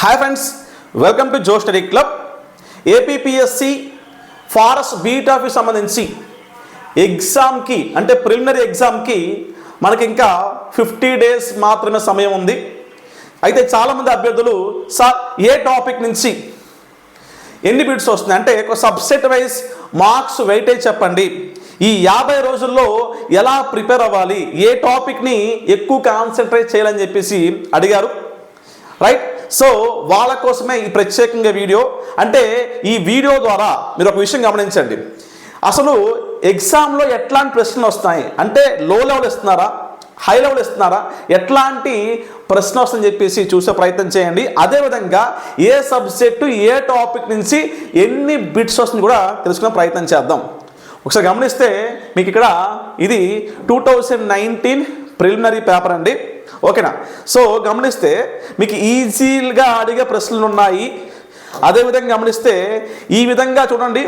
Hi friends welcome to Jo study club APPSC forest beat office సంబంధించి ఎగ్జామ్కి అంటే preliminary ఎగ్జామ్కి మనకి ఇంకా ఫిఫ్టీ డేస్ మాత్రమే సమయం ఉంది. అయితే చాలామంది అభ్యర్థులు సార్ ఏ టాపిక్ నుంచి ఎన్ని బిట్స్ వస్తున్నాయి? అంటే ఒక సబ్సెట్ వైజ్ మార్క్స్ వెయిటేజ్ చెప్పండి. ఈ యాభై రోజుల్లో ఎలా ప్రిపేర్ అవ్వాలి? ఏ టాపిక్ని ఎక్కువ కాన్సన్ట్రేట్ చేయాలని చెప్పేసి అడిగారు. రైట్ సో వాళ్ళ కోసమే ఈ ప్రత్యేకంగా వీడియో. అంటే ఈ వీడియో ద్వారా మీరు ఒక విషయం గమనించండి. అసలు ఎగ్జామ్లో ఎట్లాంటి ప్రశ్నలు వస్తాయి? అంటే లో లెవెల్ ఇస్తున్నారా? హై లెవెల్ ఇస్తున్నారా? ఎట్లాంటి ప్రశ్న వస్తుందని చెప్పేసి చూసే ప్రయత్నం చేయండి. అదేవిధంగా ఏ సబ్జెక్టు ఏ టాపిక్ నుంచి ఎన్ని బిట్స్ వస్తుంది కూడా తెలుసుకునే ప్రయత్నం చేద్దాం. ఒకసారి గమనిస్తే మీకు ఇక్కడ ఇది two thousand nineteen preliminary paper అండి. ఓకేనా? సో గమనిస్తే మీకు ఈజీగా అడిగే ప్రశ్నలు ఉన్నాయి. అదేవిధంగా గమనిస్తే ఈ విధంగా చూడండి.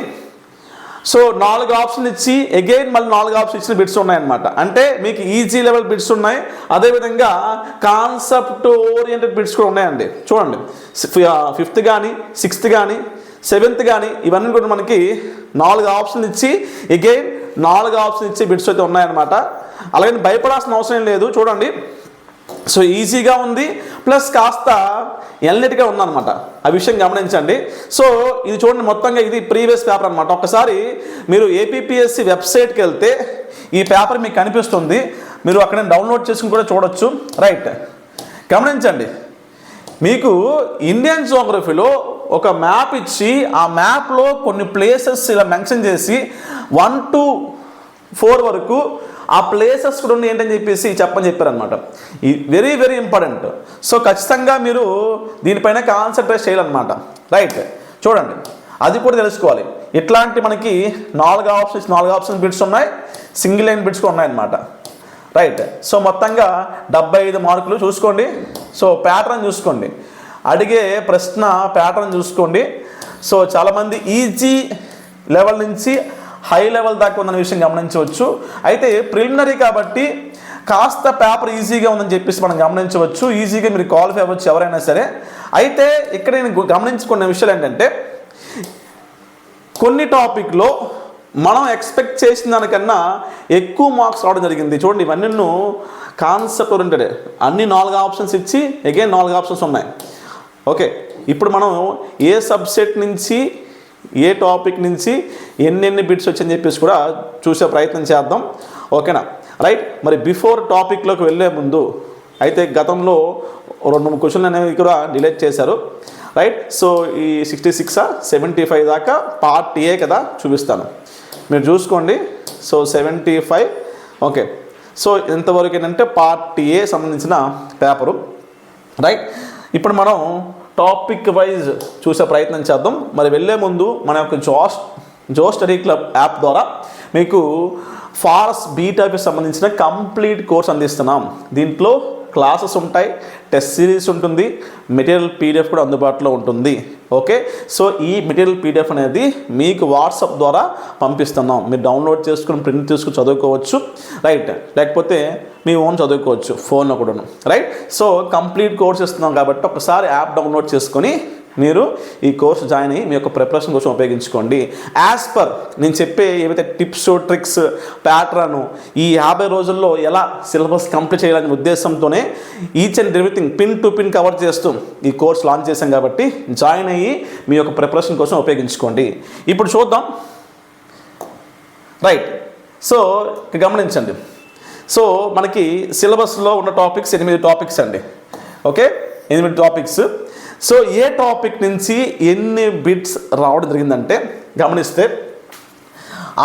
సో నాలుగు ఆప్షన్ ఇచ్చి అగైన్ మళ్ళీ నాలుగు ఆప్షన్ ఇచ్చిన బిట్స్ ఉన్నాయన్నమాట. అంటే మీకు ఈజీ లెవెల్ బిట్స్ ఉన్నాయి. అదేవిధంగా కాన్సెప్ట్ ఓరియంటెడ్ బిట్స్ కూడా ఉన్నాయండి. చూడండి. ఫిఫ్త్ కానీ సిక్స్త్ కానీ సెవెంత్ కానీ ఇవన్నీ కూడా మనకి నాలుగు ఆప్షన్ ఇచ్చి అగైన్ నాలుగు ఆప్షన్ ఇచ్చి బిట్స్ అయితే ఉన్నాయన్నమాట. అలాగే భయపడాల్సిన అవసరం లేదు. చూడండి. సో ఈజీగా ఉంది. ప్లస్ కాస్త ఎల్నెట్గా ఉందన్నమాట. ఆ విషయం గమనించండి. సో ఇది చూడండి మొత్తంగా ఇది ప్రీవియస్ పేపర్ అనమాట ఒకసారి మీరు ఏపీపీఎస్సి వెబ్సైట్కి వెళ్తే ఈ పేపర్ మీకు కనిపిస్తుంది. మీరు అక్కడ డౌన్లోడ్ చేసుకుని కూడా చూడొచ్చు. రైట్. గమనించండి. మీకు ఇండియన్ జోగ్రఫీలో ఒక మ్యాప్ ఇచ్చి ఆ మ్యాప్లో కొన్ని ప్లేసెస్ ఇలా మెన్షన్ చేసి వన్ టు ఫోర్ వరకు ఆ ప్లేసెస్ కూడా ఉన్నాయి ఏంటని చెప్పేసి చెప్పని చెప్పారనమాట ఈ వెరీ వెరీ ఇంపార్టెంట్ సో ఖచ్చితంగా మీరు దీనిపైన కాన్సన్ట్రేట్ చేయాలన్నమాట. రైట్ చూడండి. అది కూడా తెలుసుకోవాలి. ఇట్లాంటి మనకి నాలుగు ఆప్షన్స్ నాలుగు ఆప్షన్స్ బిట్స్ ఉన్నాయి. సింగిల్ లైన్ బిట్స్ కూడా ఉన్నాయన్నమాట. రైట్ సో మొత్తంగా డెబ్బై ఐదు మార్కులు చూసుకోండి. సో ప్యాటర్న్ చూసుకోండి. అడిగే ప్రశ్న ప్యాటర్న్ చూసుకోండి. సో చాలామంది ఈజీ లెవెల్ నుంచి హై లెవెల్ దాకా ఉందన్న విషయం గమనించవచ్చు. అయితే ప్రిలిమినరీ కాబట్టి కాస్త పేపర్ ఈజీగా ఉందని చెప్పేసి మనం గమనించవచ్చు. ఈజీగా మీరు క్వాలిఫై అవ్వచ్చు ఎవరైనా సరే. అయితే ఇక్కడ నేను గమనించుకున్న విషయాలు ఏంటంటే కొన్ని టాపిక్లో మనం ఎక్స్పెక్ట్ చేసిన దానికన్నా ఎక్కువ మార్క్స్ రావడం జరిగింది. చూడండి ఇవన్నీ కాన్సెప్ట్ ఓరియంటెడ్ అన్ని నాలుగు ఆప్షన్స్ ఇచ్చి అగైన్ నాలుగు ఆప్షన్స్ ఉన్నాయి. ఓకే ఇప్పుడు మనం ఏ సబ్జెక్ట్ నుంచి ఏ టాపిక్ నుంచి ఎన్నెన్ని బిట్స్ వచ్చని చెప్పేసి కూడా చూసే ప్రయత్నం చేద్దాం. ఓకేనా? రైట్. మరి బిఫోర్ టాపిక్లోకి వెళ్ళే ముందు అయితే గతంలో రెండు మూడు క్వశ్చన్లు అనేవి కూడా డిలీట్ చేశారు. రైట్. సో ఈ సిక్స్టీ సిక్సా సెవెంటీ ఫైవ్ దాకా పార్ట్ ఏ కదా చూపిస్తాను. మీరు చూసుకోండి. So seventy five. Okay. So ఎంతవరకు ఏంటంటే పార్ట్ ఏ సంబంధించిన పేపరు. రైట్. ఇప్పుడు మనం టాపిక్ వైజ్ చూసే ప్రయత్నం చేద్దాం. మరి వెళ్ళే ముందు మన యొక్క Jose Jo study club app ద్వారా మీకు ఫారస్ బీటాకి సంబంధించిన కంప్లీట్ కోర్స్ అందిస్తున్నాం. దీంట్లో క్లాసెస్ ఉంటాయి టెస్ట్ సిరీస్ ఉంటుంది మెటీరియల్ పీడిఎఫ్ కూడా అందుబాటులో ఉంటుంది. ఓకే? సో ఈ మెటీరియల్ పీడిఎఫ్ అనేది మీకు వాట్సాప్ ద్వారా పంపిస్తున్నాం. మీరు డౌన్లోడ్ చేసుకుని ప్రింట్ తీసుకుని చదువుకోవచ్చు. రైట్? లేకపోతే మీ ఓన్ చదువుకోవచ్చు ఫోన్లో కూడాను. రైట్? సో కంప్లీట్ కోర్స్ ఇస్తున్నాం కాబట్టి ఒకసారి యాప్ డౌన్లోడ్ చేసుకొని మీరు ఈ కోర్స్ జాయిన్ అయ్యి మీ యొక్క ప్రిపరేషన్ కోసం ఉపయోగించుకోండి. యాజ్ పర్ నేను చెప్పే ఏవైతే టిప్స్ ట్రిక్స్ ప్యాటర్న్ ఈ యాభై రోజుల్లో ఎలా సిలబస్ కంప్లీట్ చేయాలనే ఉద్దేశంతోనే each and everything pin to pin cover చేస్తూ ఈ కోర్స్ లాంచ్ చేశాం కాబట్టి జాయిన్ అయ్యి మీ యొక్క ప్రిపరేషన్ కోసం ఉపయోగించుకోండి. ఇప్పుడు చూద్దాం. రైట్ సో గమనించండి. సో మనకి సిలబస్లో ఉన్న టాపిక్స్ ఎనిమిది టాపిక్స్ అండి. ఓకే ఎనిమిది టాపిక్స్ సో ఏ టాపిక్ నుంచి ఎన్ని బిట్స్ రావడం జరిగిందంటే గమనిస్తే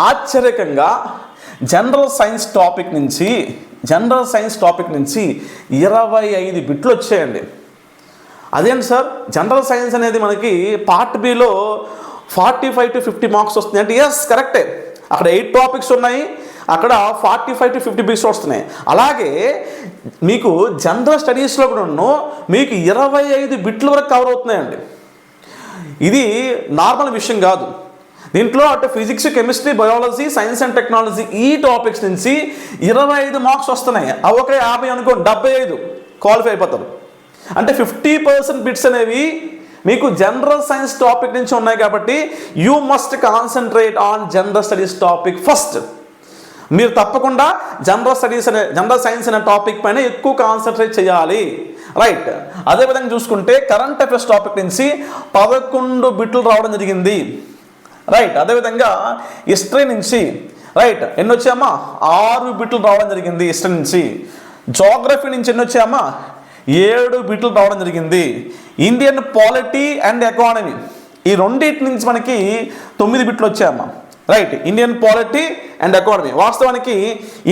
ఆశ్చర్యకంగా జనరల్ సైన్స్ టాపిక్ నుంచి జనరల్ సైన్స్ టాపిక్ నుంచి ఇరవై ఐదు బిట్లు వచ్చాయండి. అదేంటి సార్? జనరల్ సైన్స్ అనేది మనకి part below forty five to fifty marks వస్తుంది అంటే ఎస్ కరెక్టే అక్కడ ఎయిట్ టాపిక్స్ ఉన్నాయి అక్కడ forty five to fifty bits వస్తున్నాయి. అలాగే మీకు జనరల్ స్టడీస్లో కూడా మీకు ఇరవై ఐదు బిట్ల వరకు కవర్ అవుతున్నాయండి. ఇది నార్మల్ విషయం కాదు. దీంట్లో అటు physics chemistry biology science and technology ఈ టాపిక్స్ నుంచి ఇరవై ఐదు మార్క్స్ వస్తున్నాయి. అవి ఒక యాభై అనుకో డెబ్బై ఐదు క్వాలిఫై అయిపోతారు. అంటే ఫిఫ్టీ పర్సెంట్ బిట్స్ అనేవి మీకు జనరల్ సైన్స్ టాపిక్ నుంచి ఉన్నాయి కాబట్టి you must concentrate on general studies topic first. మీరు తప్పకుండా జనరల్ స్టడీస్ అనే జనరల్ సైన్స్ అనే టాపిక్ పైన ఎక్కువ కాన్సన్ట్రేట్ చేయాలి. రైట్ అదేవిధంగా చూసుకుంటే కరెంట్ అఫైర్స్ టాపిక్ నుంచి పదకొండు బిట్లు రావడం జరిగింది. రైట్ అదేవిధంగా హిస్టరీ నుంచి రైట్ ఎన్ని వచ్చామా ఆరు బిట్లు రావడం జరిగింది హిస్టరీ నుంచి. జోగ్రఫీ నుంచి ఎన్ని వచ్చామా ఏడు బిట్లు రావడం జరిగింది. ఇండియన్ పాలిటీ అండ్ ఎకానమీ ఈ రెండింటి నుంచి మనకి తొమ్మిది బిట్లు వచ్చాయమ్మా. Right Indian polity and economy వాస్తవానికి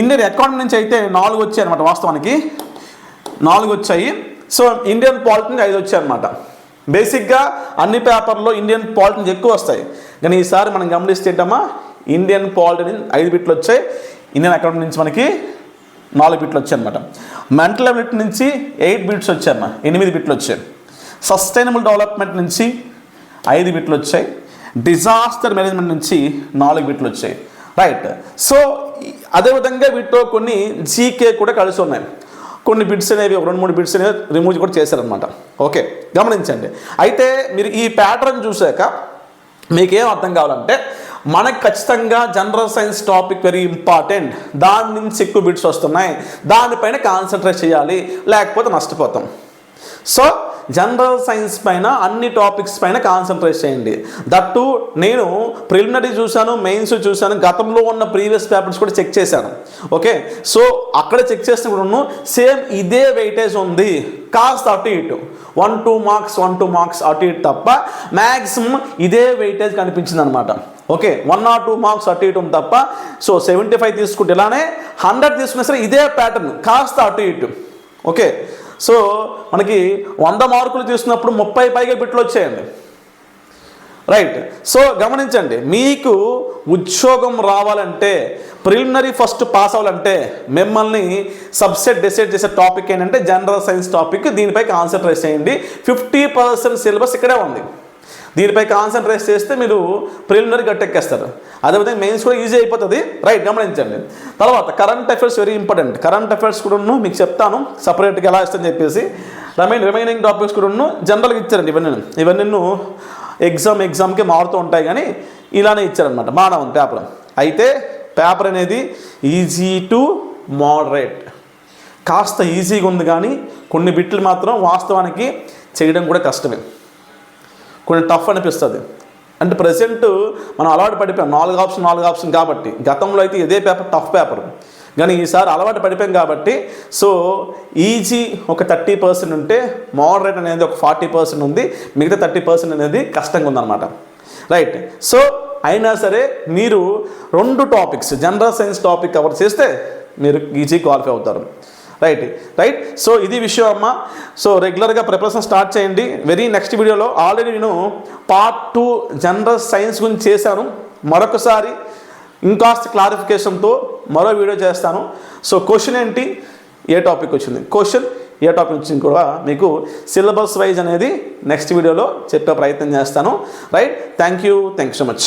ఇండియన్ ఎకానమీ నుంచి అయితే నాలుగు వచ్చాయి అనమాట వాస్తవానికి. నాలుగు వచ్చాయి. సో ఇండియన్ పాలిటీ ఐదు వచ్చాయి అనమాట బేసిక్గా అన్ని పేపర్లో ఇండియన్ పాలిటీ ఎక్కువ వస్తాయి. కానీ ఈసారి మనం గమనిస్తే ఏంటమ్మా? ఇండియన్ పాలిటీ ఐదు బిట్లు వచ్చాయి. ఇండియన్ అకాడమీ నుంచి మనకి నాలుగు బిట్లు వచ్చాయి అనమాట మెంటల్ అబిలిటీ నుంచి ఎయిట్ బిట్స్ వచ్చాయమ్మా. ఎనిమిది బిట్లు వచ్చాయి. సస్టైనబుల్ డెవలప్మెంట్ నుంచి ఐదు బిట్లు వచ్చాయి. డిజాస్టర్ మేనేజ్మెంట్ నుంచి నాలుగు బిట్లు వచ్చాయి. రైట్. సో అదేవిధంగా వీటితో కొన్ని జీకే కూడా కలిసి ఉన్నాయి. కొన్ని బిట్స్ అనేవి రెండు మూడు బిట్స్ అనేవి రిమూవ్ కూడా చేశారనమాట ఓకే గమనించండి. అయితే మీరు ఈ ప్యాటర్న్ చూశాక మీకేం అర్థం కావాలంటే మనకు ఖచ్చితంగా general science topic very important దాని నుంచి ఎక్కువ బిట్స్ వస్తున్నాయి. దానిపైన కాన్సన్ట్రేట్ చేయాలి. లేకపోతే నష్టపోతాం. సో జనరల్ సైన్స్ పైన అన్ని టాపిక్స్ పైన కాన్సన్ట్రేట్ చేయండి. దట్టు నేను ప్రిలిమినరీ చూశాను మెయిన్స్ చూశాను గతంలో ఉన్న ప్రీవియస్ పేపర్స్ కూడా చెక్ చేశాను. ఓకే? సో అక్కడ చెక్ చేసినప్పుడు కూడా సేమ్ ఇదే వెయిటేజ్ ఉంది. కాస్త అటు ఇటు. One two marks one two marks అటు ఇటు తప్ప మ్యాక్సిమం ఇదే వెయిటేజ్ కనిపించింది అనమాట okay? One or two marks అటు ఇటు తప్ప. సో సెవెంటీ ఫైవ్ తీసుకుంటే ఇలానే హండ్రెడ్ తీసుకున్నా సరే ఇదే ప్యాటర్న్. కాస్త అటు ఇటు. ఓకే? సో మనకి వంద మార్కులు తీసుకున్నప్పుడు ముప్పై పైగా బిట్లు వచ్చాయండి. రైట్. సో గమనించండి మీకు ఉద్యోగం రావాలంటే ప్రిలిమినరీ ఫస్ట్ పాస్ అవ్వాలంటే మిమ్మల్ని సబ్సెట్ డిసైడ్ చేసే టాపిక్ ఏంటంటే జనరల్ సైన్స్ టాపిక్. దీనిపై కాన్సన్ట్రేట్ చేయండి. ఫిఫ్టీ పర్సెంట్ సిలబస్ ఇక్కడే ఉంది. దీనిపై కాన్సన్ట్రేట్ చేస్తే మీరు ప్రిలిమినరీ గట్టెక్కేస్తారు. అదేవిధంగా మెయిన్స్ కూడా ఈజీ అయిపోతుంది. రైట్ గమనించండి. తర్వాత current affairs very important current affairs కూడా మీకు చెప్తాను. సపరేట్గా ఎలా ఇస్తాను చెప్పేసి. రిమైన్ రిమైనింగ్ టాపిక్స్ కూడా జనరల్గా ఇచ్చారండి ఇవన్నీ. ఇవన్నీ ఎగ్జామ్ ఎగ్జామ్కి మారుతూ ఉంటాయి కానీ ఇలానే ఇచ్చారనమాట మానవన్ పేపర్ అయితే పేపర్ అనేది ఈజీ టు మోడరేట్ కాస్త ఈజీగా ఉంది కానీ కొన్ని బిట్లు మాత్రం వాస్తవానికి చేయడం కూడా కష్టమే. కొన్ని టఫ్ అనిపిస్తుంది. అంటే ప్రజెంట్ మనం అలవాటు పడిపోయాం. నాలుగు ఆప్షన్ నాలుగు ఆప్షన్ కాబట్టి. గతంలో అయితే ఇదే పేపర్ టఫ్ పేపర్. కానీ ఈసారి అలవాటు పడిపోయాం కాబట్టి. సో ఈజీ ఒక థర్టీ పర్సెంట్ ఉంటే మోడరేట్ అనేది ఒక ఫార్టీ పర్సెంట్ ఉంది. మిగతా థర్టీ పర్సెంట్ అనేది కష్టంగా ఉందన్నమాట. రైట్. సో అయినా సరే మీరు రెండు topics general science topic cover చేస్తే మీరు ఈజీ క్వాలిఫై అవుతారు. రైట్ రైట్ సో ఇది విషయం అమ్మ. సో రెగ్యులర్గా ప్రిపరేషన్ స్టార్ట్ చేయండి. వెరీ నెక్స్ట్ వీడియోలో ఆల్రెడీ నేను పార్ట్ టూ జనరల్ సైన్స్ గురించి చేశాను. మరొకసారి ఇంకాస్త క్లారిఫికేషన్తో మరో వీడియో చేస్తాను. సో క్వశ్చన్ ఏంటి? ఏ టాపిక్ వచ్చింది? క్వశ్చన్ ఏ టాపిక్ వచ్చింది కూడా మీకు సిలబస్ వైజ్ అనేది నెక్స్ట్ వీడియోలో చెప్పే ప్రయత్నం చేస్తాను. Right thank you thank you so much